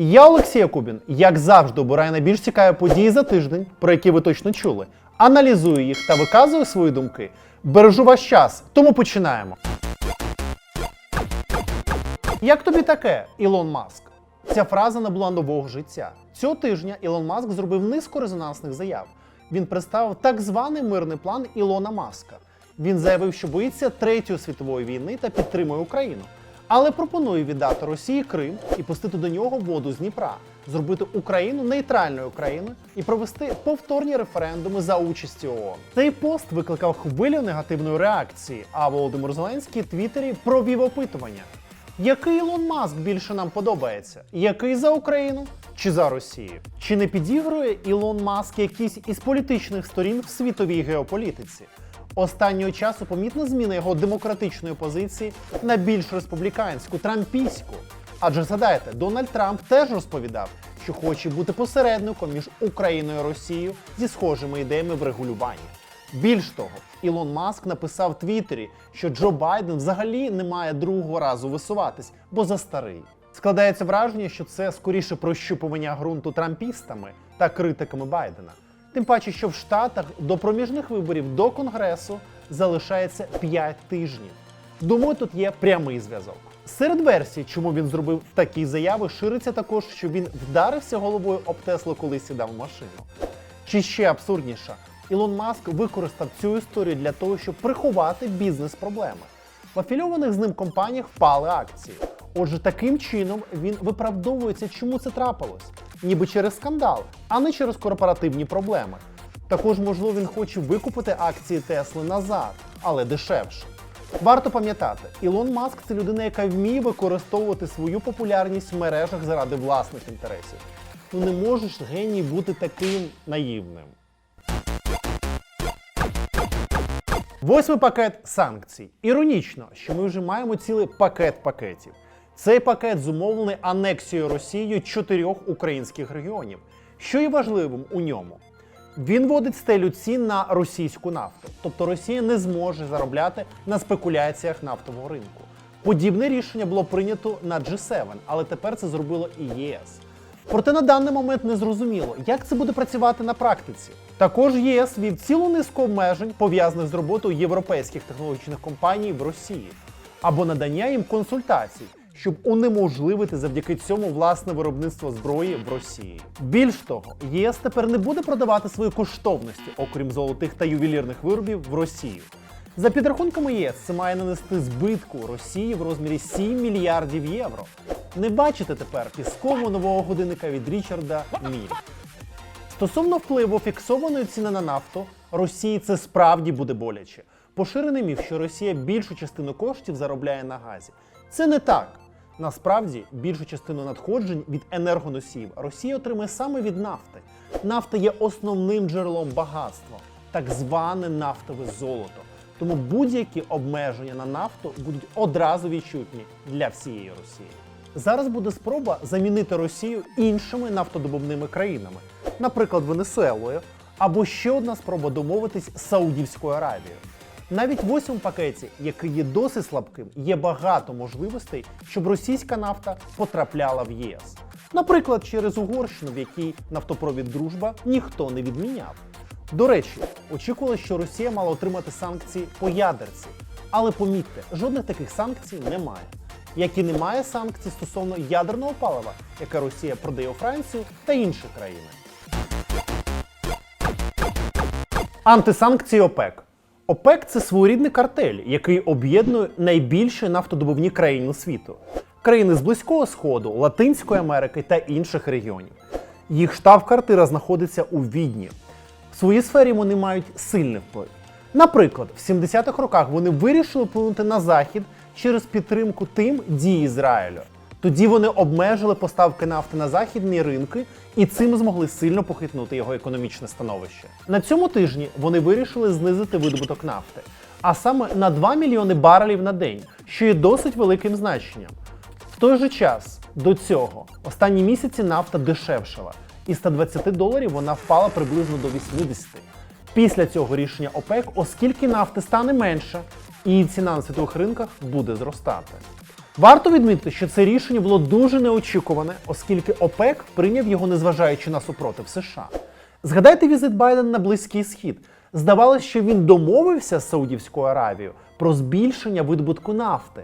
Я Олексій Якубін, як завжди, обираю найбільш цікаві події за тиждень, про які ви точно чули. Аналізую їх та виказую свої думки. Бережу ваш час, тому починаємо. Як тобі таке, Ілон Маск? Ця фраза набула нового життя. Цього тижня Ілон Маск зробив низку резонансних заяв. Він представив так званий мирний план Ілона Маска. Він заявив, що боїться Третьої світової війни та підтримує Україну. Але пропонує віддати Росії Крим і пустити до нього воду з Дніпра, зробити Україну нейтральною країною і провести повторні референдуми за участі ООН. Цей пост викликав хвилю негативної реакції. А Володимир Зеленський в Твіттері провів опитування. Який Ілон Маск більше нам подобається? Який за Україну чи за Росію? Чи не підігрує Ілон Маск якісь із політичних сторін в світовій геополітиці? Останнього часу помітна зміна його демократичної позиції на більш республіканську, трампійську. Адже згадайте, Дональд Трамп теж розповідав, що хоче бути посередником між Україною і Росією зі схожими ідеями в регулюванні. Більш того, Ілон Маск написав в Твіттері, що Джо Байден взагалі не має другого разу висуватись, бо за старий. Складається враження, що це скоріше прощупування ґрунту трампістами та критиками Байдена. Тим паче, що в Штатах до проміжних виборів до Конгресу залишається 5 тижнів. Думаю, тут є прямий зв'язок. Серед версій, чому він зробив такі заяви, шириться також, що він вдарився головою об Теслу, коли сідав в машину. Чи ще абсурдніше, Ілон Маск використав цю історію для того, щоб приховати бізнес-проблеми. В афільованих з ним компаніях впали акції. Отже, таким чином він виправдовується, чому це трапилось, ніби через скандал, а не через корпоративні проблеми. Також, можливо, він хоче викупити акції Тесли назад, але дешевше. Варто пам'ятати, Ілон Маск це людина, яка вміє використовувати свою популярність в мережах заради власних інтересів. Ну не можеш геній бути таким наївним. Восьмий пакет санкцій. Іронічно, що ми вже маємо цілий пакет пакетів. Цей пакет зумовлений анексією Росією чотирьох українських регіонів. Що є важливим у ньому? Він вводить стелю цін на російську нафту, тобто Росія не зможе заробляти на спекуляціях нафтового ринку. Подібне рішення було прийнято на G7, але тепер це зробило і ЄС. Проте на даний момент не зрозуміло, як це буде працювати на практиці. Також ЄС вів цілу низку обмежень, пов'язаних з роботою європейських технологічних компаній в Росії, або надання їм консультацій, щоб унеможливити завдяки цьому власне виробництво зброї в Росії. Більш того, ЄС тепер не буде продавати свої коштовності, окрім золотих та ювелірних виробів, в Росію. За підрахунками ЄС, це має нанести збитку Росії в розмірі 7 мільярдів євро. Не бачите тепер піскового нового годинника від Річарда Міль. Стосовно впливу фіксованої ціни на нафту, Росії це справді буде боляче. Поширений міф, що Росія більшу частину коштів заробляє на газі. Це не так. Насправді, більшу частину надходжень від енергоносіїв Росія отримує саме від нафти. Нафта є основним джерелом багатства, так зване нафтове золото. Тому будь-які обмеження на нафту будуть одразу відчутні для всієї Росії. Зараз буде спроба замінити Росію іншими нафтодобувними країнами, наприклад, Венесуелою, або ще одна спроба домовитись з Саудівською Аравією. Навіть в восьмому пакеті, який є досить слабким, є багато можливостей, щоб російська нафта потрапляла в ЄС. Наприклад, через Угорщину, в якій нафтопровід Дружба ніхто не відміняв. До речі, очікували, що Росія мала отримати санкції по ядерці. Але помітьте, жодних таких санкцій немає. Як і немає санкцій стосовно ядерного палива, яке Росія продає у Францію та інші країни. Антисанкції ОПЕК. ОПЕК це своєрідний картель, який об'єднує найбільші нафтодобувні країни світу: країни з Близького Сходу, Латинської Америки та інших регіонів. Їх штаб-квартира знаходиться у Відні. В своїй сфері вони мають сильний вплив. Наприклад, в 70-х роках вони вирішили вплинути на захід через підтримку тим дій Ізраїлю. Тоді вони обмежили поставки нафти на західні ринки і цим змогли сильно похитнути його економічне становище. На цьому тижні вони вирішили знизити видобуток нафти, а саме на 2 мільйони барелів на день, що є досить великим значенням. В той же час до цього останні місяці нафта дешевшала, і 120 доларів вона впала приблизно до 80. Після цього рішення ОПЕК, оскільки нафти стане менше, і ціна на світових ринках буде зростати. Варто відмітити, що це рішення було дуже неочікуване, оскільки ОПЕК прийняв його, незважаючи на супротив США. Згадайте візит Байдена на Близький Схід. Здавалося, що він домовився з Саудівською Аравією про збільшення видобутку нафти.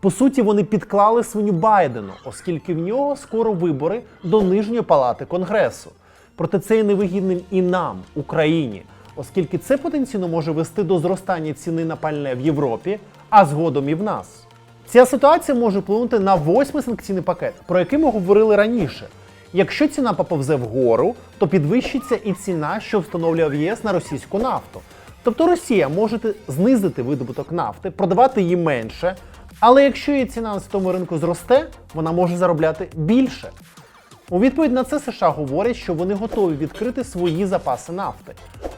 По суті, вони підклали свиню Байдену, оскільки в нього скоро вибори до нижньої палати Конгресу. Проте це є невигідним і нам, Україні, оскільки це потенційно може вести до зростання ціни на пальне в Європі, а згодом і в нас. Ця ситуація може вплинути на восьмий санкційний пакет, про який ми говорили раніше. Якщо ціна поповзе вгору, то підвищиться і ціна, що встановлює ЄС на російську нафту. Тобто Росія може знизити видобуток нафти, продавати її менше, але якщо її ціна на світовому ринку зросте, вона може заробляти більше. У відповідь на це США говорять, що вони готові відкрити свої запаси нафти.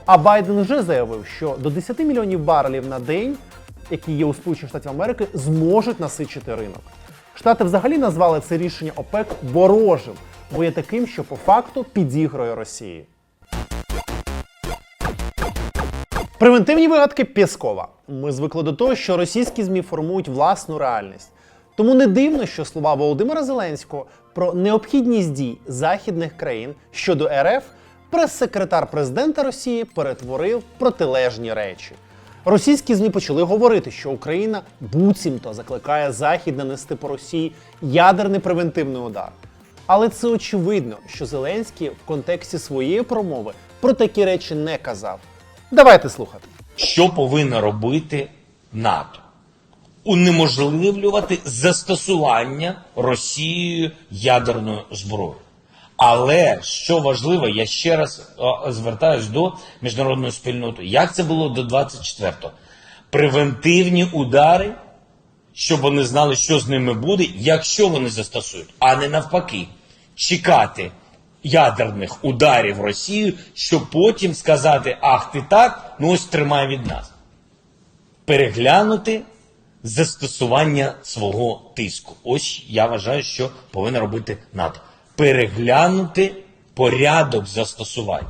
А Байден вже заявив, що до 10 мільйонів барелів на день, які є у Сполучених Штатів Америки, зможуть насичити ринок. Штати взагалі назвали це рішення ОПЕК ворожим, бо є таким, що по факту підігрує Росії. Превентивні вигадки Пєскова. Ми звикли до того, що російські ЗМІ формують власну реальність. Тому не дивно, що слова Володимира Зеленського про необхідність дій західних країн щодо РФ прес-секретар президента Росії перетворив протилежні речі. Російські ЗМІ почали говорити, що Україна буцімто закликає Захід нанести по Росії ядерний превентивний удар. Але це очевидно, що Зеленський в контексті своєї промови про такі речі не казав. Давайте слухати. Що повинно робити НАТО? Унеможливлювати застосування Росією ядерної зброї. Але що важливо, я ще раз звертаюсь до міжнародної спільноти. Як це було до 24-го? Превентивні удари, щоб вони знали, що з ними буде, якщо вони застосують, а не навпаки, чекати ядерних ударів Росію, щоб потім сказати: Ах, ти так, ну ось тримай від нас. Переглянути застосування свого тиску. Ось я вважаю, що повинна робити НАТО. Переглянути порядок застосування.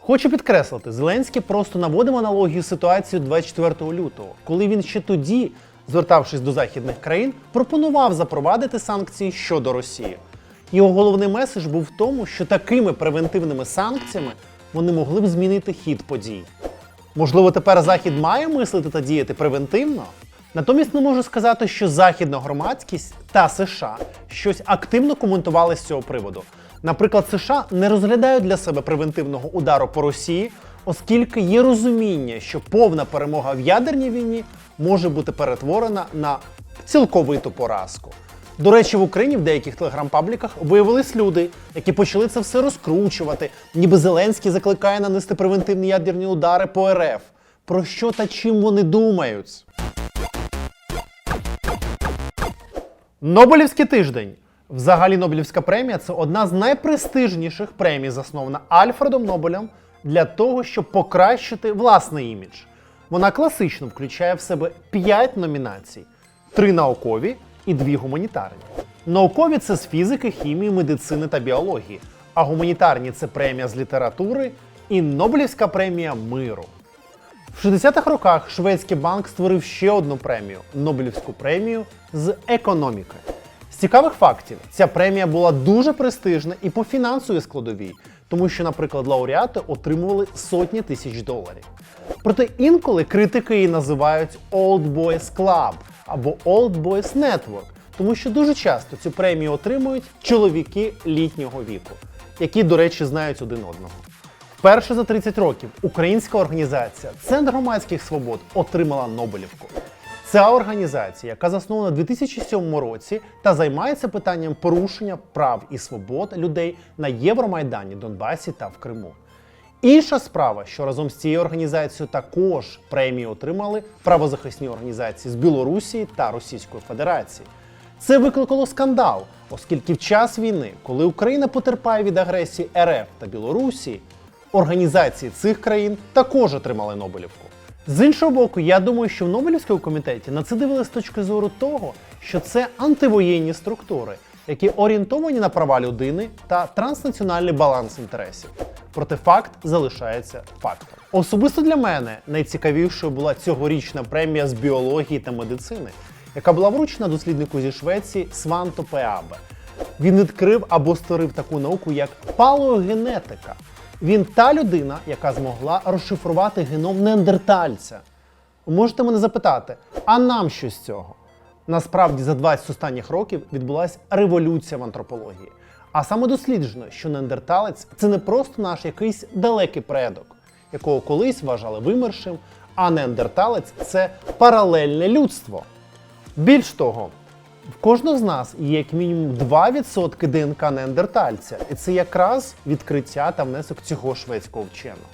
Хочу підкреслити, Зеленський просто наводив аналогію з ситуацією 24 лютого, коли він ще тоді, звертавшись до західних країн, пропонував запровадити санкції щодо Росії. Його головний меседж був в тому, що такими превентивними санкціями вони могли б змінити хід подій. Можливо, тепер Захід має мислити та діяти превентивно? Натомість не можу сказати, що західна громадськість та США щось активно коментували з цього приводу. Наприклад, США не розглядають для себе превентивного удару по Росії, оскільки є розуміння, що повна перемога в ядерній війні може бути перетворена на цілковиту поразку. До речі, в Україні в деяких телеграм-пабліках виявились люди, які почали це все розкручувати, ніби Зеленський закликає нанести превентивні ядерні удари по РФ. Про що та чим вони думають? Нобелівський тиждень. Взагалі, Нобелівська премія це одна з найпрестижніших премій, заснована Альфредом Нобелем для того, щоб покращити власний імідж. Вона класично включає в себе 5 номінацій: три наукові і дві гуманітарні. Наукові це з фізики, хімії, медицини та біології, а гуманітарні це премія з літератури і Нобелівська премія миру. В 60-х роках шведський банк створив ще одну премію Нобелівську премію з економіки. З цікавих фактів, ця премія була дуже престижна і по фінансовій складовій, тому що, наприклад, лауреати отримували сотні тисяч доларів. Проте інколи критики її називають Old Boys Club або Old Boys Network, тому що дуже часто цю премію отримують чоловіки літнього віку, які, до речі, знають один одного. Вперше за 30 років українська організація Центр громадських свобод отримала Нобелівку. Ця організація, яка заснована у 2007 році та займається питанням порушення прав і свобод людей на Євромайдані, Донбасі та в Криму. Інша справа, що разом з цією організацією також премії отримали правозахисні організації з Білорусі та Російської Федерації. Це викликало скандал, оскільки в час війни, коли Україна потерпає від агресії РФ та Білорусі, організації цих країн також отримали Нобелівку. З іншого боку, я думаю, що в Нобелівському комітеті на це дивилися з точки зору того, що це антивоєнні структури, які орієнтовані на права людини та транснаціональний баланс інтересів. Проте факт залишається фактом. Особисто для мене найцікавішою була цьогорічна премія з біології та медицини, яка була вручена досліднику зі Швеції Сванто Пеабе. Він відкрив або створив таку науку, як палеогенетика. Він та людина, яка змогла розшифрувати геном неандертальця. Можете мене запитати, а нам що з цього? Насправді за 20 останніх років відбулася революція в антропології. А саме досліджено, що неандерталець це не просто наш якийсь далекий предок, якого колись вважали вимершим, а неандерталець це паралельне людство. Більш того, в кожного з нас є як мінімум 2% ДНК неандертальця, і це якраз відкриття та внесок цього шведського вченого.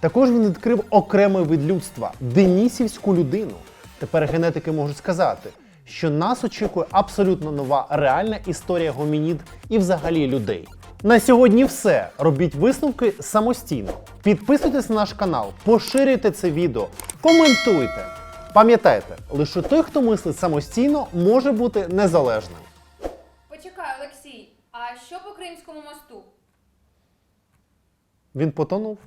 Також він відкрив окремий вид людства денісівську людину. Тепер генетики можуть сказати, що нас очікує абсолютно нова реальна історія гомінід і взагалі людей. На сьогодні все. Робіть висновки самостійно. Підписуйтесь на наш канал, поширюйте це відео, коментуйте. Пам'ятайте, лише той, хто мислить самостійно, може бути незалежним. Почекай, Олексій, а що по Кримському мосту? Він потонув.